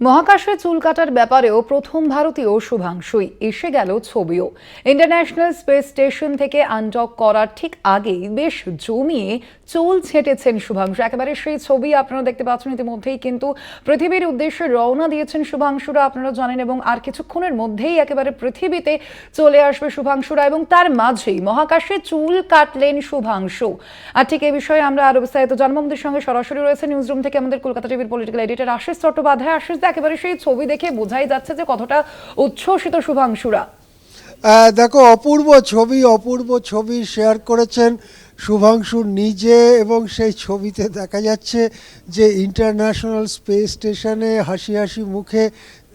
মহাকাশে চুল কাটার ব্যাপারেও প্রথম ভারতীয় শুভাংশুই এসে গেল ছবিও। ইন্টারন্যাশনাল স্পেস স্টেশন থেকে আনডক করার ঠিক আগেই বেশ জমিয়ে চুল ছেটেছেন শুভাংশু। একেবারে সেই ছবি আপনারা দেখতে পাচ্ছেন ইতিমধ্যেই, কিন্তু পৃথিবীর উদ্দেশ্যে রওনা দিয়েছেন শুভাংশুরা, আপনারা জানেন, এবং আর কিছুক্ষণের মধ্যেই একেবারে পৃথিবীতে চলে আসবে শুভাংশুরা, এবং তার মাঝেই মহাকাশে চুল কাটলেন শুভাংশু। আর ঠিক এই বিষয়ে আমরা আরও বিস্তারিত জানব। সঙ্গে সরাসরি রয়েছে নিউজ রুম থেকে আমাদের কলকাতা টিভির পলিটিক্যাল এডিটর আশিস চট্টোপাধ্যায়। আশিস একেবারে সেই ছবি দেখে বোঝাই যাচ্ছে যে কতটা উচ্ছ্বসিত শুভাংশুরা। দেখো, অপূর্ব ছবি অপূর্ব ছবি শেয়ার করেছেন। শুভাংশু নিজে এবং সেই ছবিতে দেখা যাচ্ছে যে ইন্টারন্যাশনাল স্পেস স্টেশনে হাসি হাসি মুখে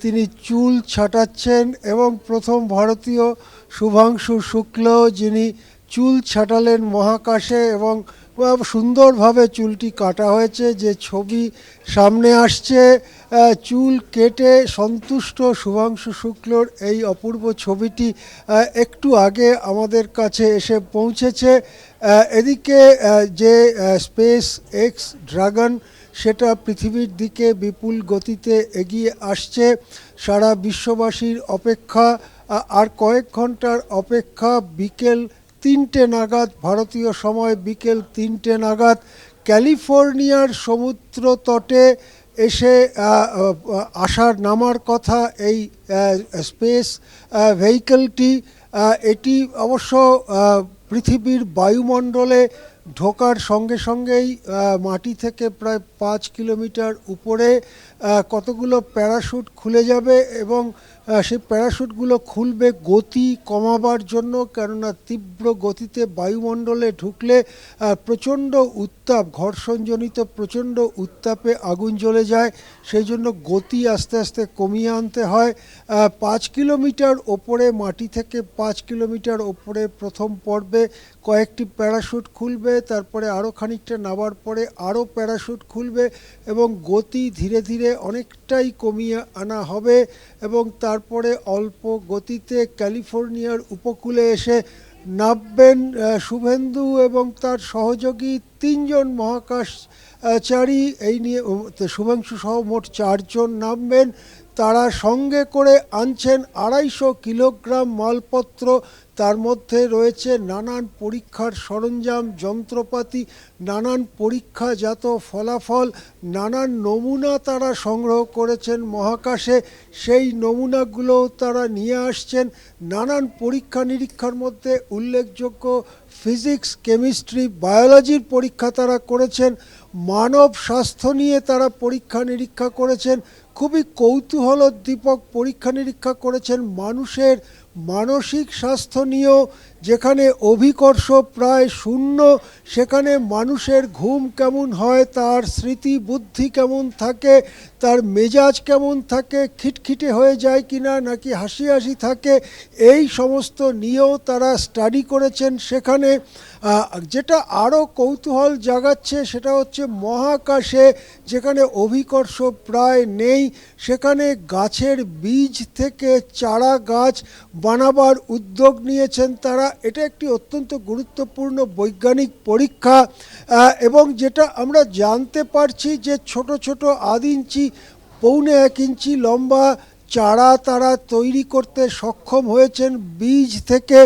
তিনি চুল ছাটাচ্ছেন এবং প্রথম ভারতীয় শুভাংশু শুক্ল যিনি চুল ছাটালেন মহাকাশে এবং সুন্দরভাবে চুলটি কাটা হয়েছে, যে ছবি সামনে আসছে। চুল কেটে সন্তুষ্ট শুভাংশু শুক্লর এই অপূর্ব ছবিটি একটু আগে আমাদের কাছে এসে পৌঁছেছে। এদিকে যে স্পেস এক্স ড্রাগন, সেটা পৃথিবীর দিকে বিপুল গতিতে এগিয়ে আসছে। সারা বিশ্ববাসীর অপেক্ষা আর কয়েক ঘণ্টার অপেক্ষা বিকেল তিনটে নাগাদ, ভারতীয় সময় বিকেল তিনটে নাগাদ, ক্যালিফোর্নিয়ার সমুদ্র তটে এসে আসার নামার কথা এই স্পেস ভেহিকলটি এটি অবশ্য পৃথিবীর বায়ুমণ্ডলে ঢোকার সঙ্গে সঙ্গেই মাটি থেকে প্রায় পাঁচ কিলোমিটার উপরে কতগুলো প্যারাশুট খুলে যাবে এবং সেই প্যারাশুটগুলো খুলবে গতি কমাবার জন্য, কেননা তীব্র গতিতে বায়ুমণ্ডলে ঢুকলে প্রচণ্ড উত্তাপ, ঘর্ষণজনিত প্রচণ্ড উত্তাপে আগুন জ্বলে যায়। সেই জন্য গতি আস্তে আস্তে কমিয়ে আনতে হয়। পাঁচ কিলোমিটার ওপরে, মাটি থেকে পাঁচ কিলোমিটার ওপরে প্রথম পর্বে কয়েকটি প্যারাশুট খুলবে, তারপরে আরও খানিকটা নামার পরে আরও প্যারাশুট খুলবে এবং গতি ধীরে ধীরে অনেকটাই কমিয়ে আনা হবে এবং তারপরে অল্প গতিতে ক্যালিফোর্নিয়ার উপকূলে এসে নাববেন শুভেন্দু এবং তার সহযোগী তিনজন মহাকাশচারী, এই নিয়ে শুভেন্দু সহ মোট চারজন নামবেন। তারা সঙ্গে করে আনছেন আড়াইশো কিলোগ্রাম মালপত্র। তার মধ্যে রয়েছে নানান পরীক্ষার সরঞ্জাম, যন্ত্রপাতি, নানান পরীক্ষাজাত ফলাফল, নানান নমুনা তারা সংগ্রহ করেছেন মহাকাশে। সেই নমুনাগুলো তারা নিয়ে আসছেন। নানান পরীক্ষা নিরীক্ষার মধ্যে উল্লেখযোগ্য ফিজিক্স, কেমিস্ট্রি, বায়োলজির পরীক্ষা তারা করেছেন মানব স্বাস্থ্য নিয়ে তারা পরীক্ষা নিরীক্ষা করেছেন খুবই কৌতূহলোদ্দীপক পরীক্ষা নিরীক্ষা করেছেন মানুষের মানসিক স্বাস্থ্য নিয়েও, যেখানে অভিকর্ষ প্রায় শূন্য, সেখানে মানুষের ঘুম কেমন হয়, তার স্মৃতি বুদ্ধি কেমন থাকে, তার মেজাজ কেমন থাকে, খিটখিটে হয়ে যায় কিনা, নাকি হাসি হাসি থাকে, এই সমস্ত নিয়েও তারা স্টাডি করেছেন সেখানে। যেটা আরও কৌতূহল জাগাচ্ছে সেটা হচ্ছে মহাকাশে, যেখানে অভিকর্ষ প্রায় নেই সেখানে গাছের বীজ থেকে চারা গাছ বানাবার উদ্যোগ নিয়েছেন তারা। এটা একটি অত্যন্ত গুরুত্বপূর্ণ বৈজ্ঞানিক পরীক্ষা এবং যেটা আমরা জানতে পারছি যে ছোট ছোট আধ ইঞ্চি, পৌনে এক ইঞ্চি লম্বা চারা তারা তৈরি করতে সক্ষম হয়েছেন। বীজ থেকে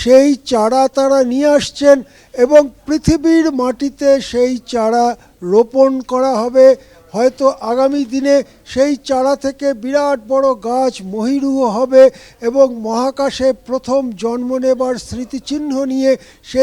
সেই চারা তারা নিয়ে আসছেন এবং পৃথিবীর মাটিতে সেই চারা রোপণ করা হবে। হয়তো আগামী দিনে সেই চারা থেকে বিরাট বড় গাছ মহিরুহ হবে এবং মহাকাশে প্রথম জন্ম নেবার স্মৃতিচিহ্ন নিয়ে সে